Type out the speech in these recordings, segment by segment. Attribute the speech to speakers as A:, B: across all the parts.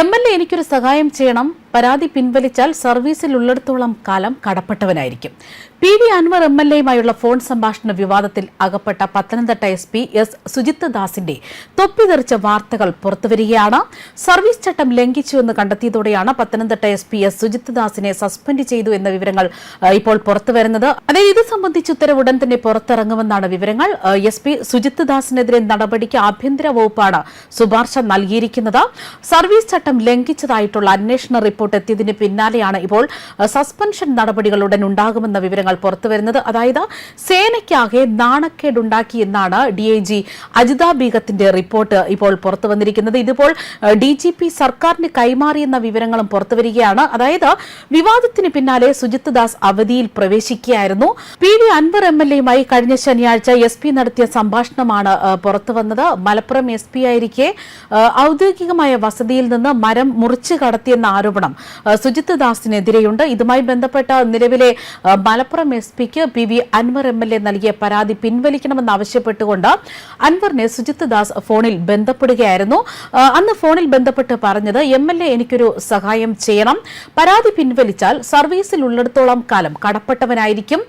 A: M L A എനിക്കൊരു സഹായം ചെയ്യണം. പരാതി പിൻവലിച്ചാൽ സർവീസിൽ ഉള്ളിടത്തോളം കാലം കടപ്പെട്ടവനായിരിക്കും. P V Anvar M L എയുമായുള്ള phone സംഭാഷണ വിവാദത്തിൽ അകപ്പെട്ട Pathanamthitta S P S Sujith ദാസിന്റെ തൊപ്പിതെറിച്ച വാർത്തകൾ പുറത്തുവരികയാണ്. സർവീസ് ചട്ടം ലംഘിച്ചുവെന്ന് കണ്ടെത്തിയതോടെയാണ് Pathanamthitta S P S Sujith ദാസിനെ suspend ചെയ്തു എന്ന വിവരങ്ങൾ ഇപ്പോൾ പുറത്തുവരുന്നത്. അതായത് ഇത് സംബന്ധിച്ച് ഉത്തരവ് ഉടൻ തന്നെ പുറത്തിറങ്ങുമെന്നാണ് വിവരങ്ങൾ. എസ് പി സുജിത് ദാസിനെതിരെ നടപടിക്ക് ആഭ്യന്തര വകുപ്പാണ് ശുപാർശ നൽകിയിരിക്കുന്നത്. സർവീസ് ചട്ടം ലംഘിച്ചതായിട്ടുള്ള അന്വേഷണ റിപ്പോർട്ട് എത്തിയതിന് പിന്നാലെയാണ് ഇപ്പോൾ സസ്പെൻഷൻ നടപടികൾ ഉടൻ ഉണ്ടാകുമെന്ന വിവരങ്ങൾ പുറത്തുവരുന്നത് അതായത് സേനയ്ക്കാകെ നാണക്കേടുണ്ടാക്കി എന്നാണ് ഡി ഐ ജി അജിത ബീഗത്തിന്റെ റിപ്പോർട്ട് ഇപ്പോൾ പുറത്തു വന്നിരിക്കുന്നത്. ഇതിപ്പോൾ ഡി ജി പി സർക്കാരിന് കൈമാറിയെന്ന വിവരങ്ങളും പുറത്തുവരികയാണ് അതായത് വിവാദത്തിന് പിന്നാലെ സുജിത് ദാസ് അവധിയിൽ പ്രവേശിക്കുകയായിരുന്നു. P V Anvar M L എയുമായി കഴിഞ്ഞ ശനിയാഴ്ച എസ് പി നടത്തിയ സംഭാഷണമാണ് പുറത്തുവന്നത് മലപ്പുറം എസ് പി ആയിരിക്കെ ഔദ്യോഗികമായ വസതിയിൽ നിന്ന് മരം മുറിച്ചു കടത്തിയെന്ന ആരോപണം ആ, സുജിത് ദാസിനെതിരെയുണ്ട്. ഇതുമായി ബന്ധപ്പെട്ട നിലവിലെ Malappuram S pick P V Anvar M L A നൽകിയ പരാതി പിൻവലിക്കണമെന്നാവശ്യപ്പെട്ടുകൊണ്ട് അൻവറിനെ സുജിത് ദാസ് ഫോണിൽ ബന്ധപ്പെടുകയായിരുന്നു. അന്ന് ഫോണിൽ ബന്ധപ്പെട്ട് പറഞ്ഞത് എം എൽ എ എനിക്കൊരു സഹായം ചെയ്യണം. പരാതി പിൻവലിച്ചാൽ സർവീസിൽ ഉള്ളിടത്തോളം കാലം കടപ്പെട്ടവനായിരിക്കും.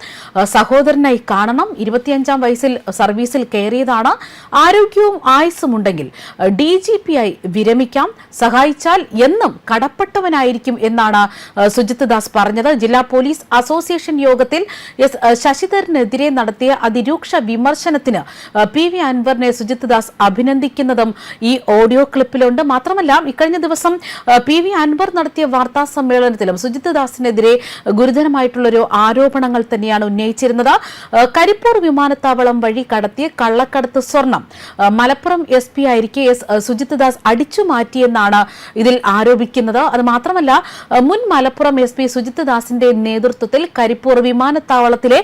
A: സഹോദരനായി കാണണം. ഇരുപത്തിയഞ്ചാം വയസ്സിൽ സർവീസിൽ കയറിയതാണ്. ആരോഗ്യവും ആയുസ്സും ഉണ്ടെങ്കിൽ ഡി ജി പി ആയി വിരമിക്കാം. സഹായിച്ചാൽ എന്നും കടപ്പെട്ടവനായിരിക്കും എന്നാണ് സുജിത് ദാസ് പറഞ്ഞത്. ജില്ലാ പോലീസ് അസോസിയേഷൻ യോഗത്തിൽ എസ് ശശിധരനെതിരെ നടത്തിയ അതിരൂക്ഷ വിമർശനത്തിന് പി വി അൻവറിനെ സുജിത് ദാസ് അഭിനന്ദിക്കുന്നതും ഈ ഓഡിയോ ക്ലിപ്പിലുണ്ട്. മാത്രമല്ല ഇക്കഴിഞ്ഞ ദിവസം പി വി അൻവർ നടത്തിയ വാർത്താ സമ്മേളനത്തിലും സുജിത് ദാസിനെതിരെ ഗുരുതരമായിട്ടുള്ളൊരു ആരോപണങ്ങൾ തന്നെയാണ് ഉന്നയിച്ചിരുന്നത്. കരിപ്പൂർ വിമാനത്താവളം വഴി കടത്തിയ കള്ളക്കടത്ത് സ്വർണം മലപ്പുറം എസ് പി ആയിരിക്കെ എസ് സുജിത് ദാസ് അടിച്ചു മാറ്റിയെന്നാണ് ഇതിൽ ആരോപിക്കുന്നത്. അത് മാത്രമല്ല ആ, മുൻ മലപ്പുറം എസ് പി സുജിത് ദാസിന്റെ നേതൃത്വത്തിൽ കരിപ്പൂർ വിമാനത്താവളത്തിലെ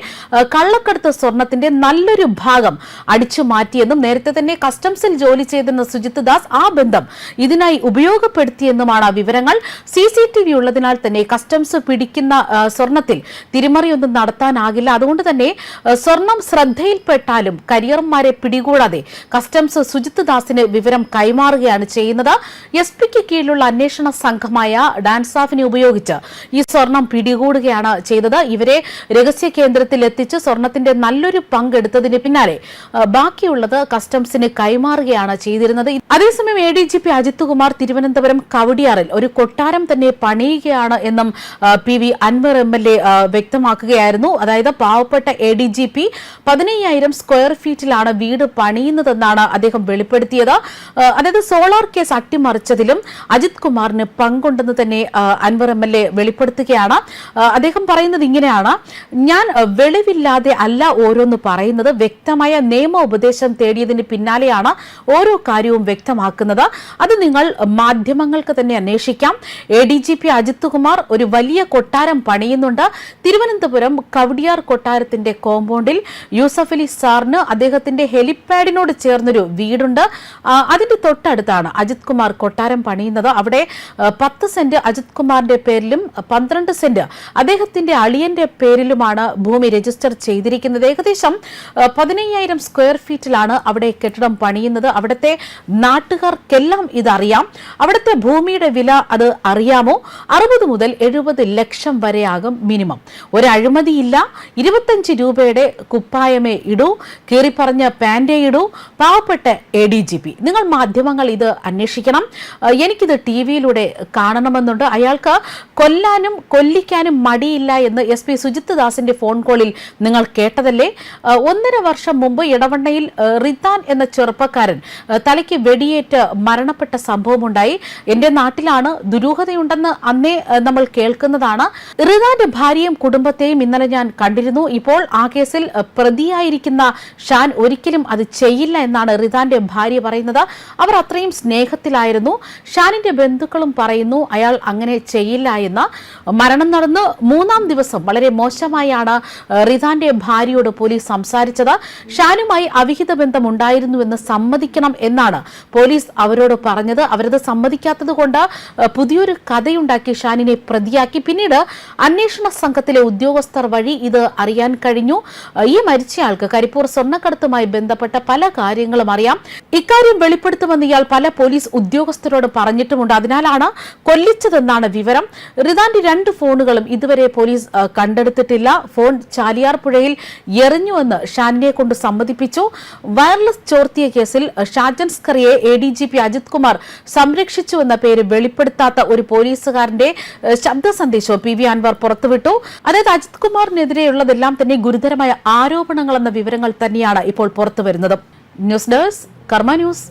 A: കള്ളക്കടുത്ത് സ്വർണത്തിന്റെ നല്ലൊരു ഭാഗം അടിച്ചു മാറ്റിയെന്നും നേരത്തെ തന്നെ കസ്റ്റംസിൽ ജോലി ചെയ്തിരുന്ന സുജിത് ദാസ് ആ ബന്ധം ഇതിനായി ഉപയോഗപ്പെടുത്തിയെന്നുമാണ് വിവരങ്ങൾ. സി സി ടി വി ഉള്ളതിനാൽ തന്നെ കസ്റ്റംസ് പിടിക്കുന്ന സ്വർണത്തിൽ തിരിമറിയൊന്നും നടത്താനാകില്ല. അതുകൊണ്ട് തന്നെ സ്വർണം ശ്രദ്ധയിൽപ്പെട്ടാലും കരിയർമാരെ പിടികൂടാതെ കസ്റ്റംസ് സുജിത് ദാസിന് വിവരം കൈമാറുകയാണ് ചെയ്യുന്നത്. എസ് പിക്ക് കീഴിലുള്ള അന്വേഷണ സംഘമായ ഡാൻസാഫിനെ ഉപയോഗിച്ച് ഈ സ്വർണം പിടികൂടുകയാണ് ചെയ്തത്. ഇവരെ രഹസ്യ കേന്ദ്രത്തിൽ എത്തിച്ച് സ്വർണത്തിന്റെ നല്ലൊരു പങ്കെടുത്തതിന് പിന്നാലെ ബാക്കിയുള്ളത് കസ്റ്റംസിന് കൈമാറുകയാണ് ചെയ്തിരുന്നത്. അതേസമയം A D G P Ajith Kumar Thiruvananthapuram കവടിയാറിൽ ഒരു കൊട്ടാരം തന്നെ പണിയുകയാണ് എന്നും P V Anvar M L A വ്യക്തമാക്കുകയായിരുന്നു. അതായത് പാവപ്പെട്ട എ ഡി ജി പി പതിനയ്യായിരം സ്ക്വയർ ഫീറ്റിലാണ് വീട് പണിയുന്നതെന്നാണ് അദ്ദേഹം വെളിപ്പെടുത്തിയത്. അതായത് സോളാർ കേസ് അട്ടിമറിച്ചതിലും അജിത് കുമാറിന് പങ്കുണ്ടെന്ന് തന്നെ അൻവർ എം എൽ എ വെളിപ്പെടുത്തുകയാണ്. അദ്ദേഹം പറയുന്നത് ഇങ്ങനെയാണ്. ഞാൻ വെളിവില്ലാതെ അല്ല ഓരോന്ന് പറയുന്നത്. വ്യക്തമായ നിയമ ഉപദേശം തേടിയതിന് പിന്നാലെയാണ് ഓരോ കാര്യവും വ്യക്തമാക്കുന്നത്. അത് നിങ്ങൾ മാധ്യമങ്ങൾക്ക് തന്നെ അന്വേഷിക്കാം. A D G P Ajith Kumar ഒരു വലിയ കൊട്ടാരം പണിയുന്നുണ്ട്. തിരുവനന്തപുരം കവടിയാർ കൊട്ടാരത്തിന്റെ കോമ്പൗണ്ടിൽ യൂസഫ് അലി സാറിന് അദ്ദേഹത്തിന്റെ ഹെലിപാഡിനോട് ചേർന്നൊരു വീടുണ്ട്. അതിന്റെ തൊട്ടടുത്താണ് അജിത് കുമാർ കൊട്ടാരം പണിയുന്നത്. അവിടെ പത്ത് സെന്റ് അജിത് കുമാറിന്റെ പേരിലും പന്ത്രണ്ട് സെന്റ് അദ്ദേഹത്തിന്റെ അളിയന്റെ പേരിലുമാണ് ഭൂമി രജിസ്റ്റർ ചെയ്തിരിക്കുന്നത്. ഏകദേശം പതിനയ്യായിരം സ്ക്വയർ ഫീറ്റിലാണ് അവിടെ കെട്ടിടം പണിയുന്നത്. അവിടുത്തെ നാട്ടുകാർക്കെല്ലാം ഇതറിയാം. അവിടുത്തെ ഭൂമിയുടെ വില അത് അറിയാമോ? അറുപത് മുതൽ എഴുപത് ലക്ഷം വരെയാകും മിനിമം. ഒരഴിമതിയില്ല ഇരുപത്തഞ്ച് രൂപയുടെ കുപ്പായമേ ഇടൂ. കീറിപ്പറഞ്ഞ പാന്റേ ഇടൂ. പാവപ്പെട്ട എ ഡി ജി പി നിങ്ങൾ മാധ്യമങ്ങൾ ഇത് അന്വേഷിക്കണം. എനിക്കിത് ടി വിയിലൂടെ കാണണമെന്നുണ്ട് അയാൾക്ക് കൊല്ലാനും കൊല്ലിക്കാനും മടിയില്ല എന്ന് എസ് പി സുജിത് ദാസിന്റെ ഫോൺ കോളിൽ നിങ്ങൾ കേട്ടതല്ലേ? ഒന്നര വർഷം മുമ്പ് ഇടവണ്ണയിൽ ആ, റിതാൻ എന്ന ചെറുപ്പക്കാരൻ തലയ്ക്ക് വെടിയേറ്റ് മരണപ്പെട്ട സംഭവമുണ്ടായി. എന്റെ നാട്ടിലാണ് ദുരൂഹതയുണ്ടെന്ന് അന്നേ നമ്മൾ കേൾക്കുന്നതാണ്. റിതാന്റെ ഭാര്യയും കുടുംബത്തെയും ഇന്നലെ ഞാൻ കണ്ടിരുന്നു. ഇപ്പോൾ ആ കേസിൽ പ്രതിയായിരിക്കുന്ന ഷാൻ ഒരിക്കലും അത് ചെയ്യില്ല എന്നാണ് റിതാന്റെ ഭാര്യ പറയുന്നത്. അവർ അത്രയും സ്നേഹത്തിലായിരുന്നു. ഷാനിന്റെ ബന്ധുക്കളും പറയുന്നു അയാൾ അങ്ങനെ ചെയ്യില്ല എന്ന് മരണം നടന്ന് മൂന്നാം ദിവസം വളരെ മോശമായാണ് റിതാന്റെ ഭാര്യയോട് പോലീസ് സംസാരിച്ചത്. ഷാനുമായി അവിഹിത ബന്ധം ഉണ്ടായിരുന്നുവെന്ന് സമ്മതിക്കണം എന്നാണ് പോലീസ് അവരോട് പറഞ്ഞത്. അവരത് സമ്മതിക്കാത്തത് കൊണ്ട് പുതിയൊരു കഥയുണ്ടാക്കി ഷാനിനെ പ്രതിയാക്കി. പിന്നീട് അന്വേഷണ സംഘത്തിലെ ഉദ്യോഗസ്ഥർ വഴി ഇത് അറിയാൻ കഴിഞ്ഞു. ഈ മരിച്ചയാൾക്ക് കരിപ്പൂർ സ്വർണക്കടത്തുമായി ബന്ധപ്പെട്ട പല കാര്യങ്ങളും അറിയാം. ഇക്കാര്യം വെളിപ്പെടുത്തുമെന്ന് ഇയാൾ പല പോലീസ് ഉദ്യോഗസ്ഥരോട് പറഞ്ഞിട്ടുമുണ്ട്. അതിനാലാണ് കൊല്ലിച്ചതെന്നാണ് വിവരം. റിദാന്റെ രണ്ട് ഫോണുകളും ഇതുവരെ പോലീസ് കണ്ടെടുത്തിട്ടില്ല. ഫോൺ ചാലിയാർ പുഴയിൽ എറിഞ്ഞുവെന്ന് ഷാനിനെ കൊണ്ട് സമ്മതിപ്പിച്ചു. വയർലെസ് ചോർത്തിയ കേസിൽ Shajan സ്കറിയെ A D G P Ajith Kumar സംരക്ഷിച്ചുവെന്ന പേര് വെളിപ്പെടുത്താത്ത ഒരു പോലീസുകാരന്റെ ശബ്ദ സന്ദേശവും പി വി അൻവർ പുറത്തുവിട്ടു. അതായത് അജിത് കുമാറിനെതിരെയുള്ളതെല്ലാം തന്നെ ഗുരുതരമായ ആരോപണങ്ങളെന്ന വിവരങ്ങൾ തന്നെയാണ് ഇപ്പോൾ പുറത്തുവരുന്നത്. News desk Karma news.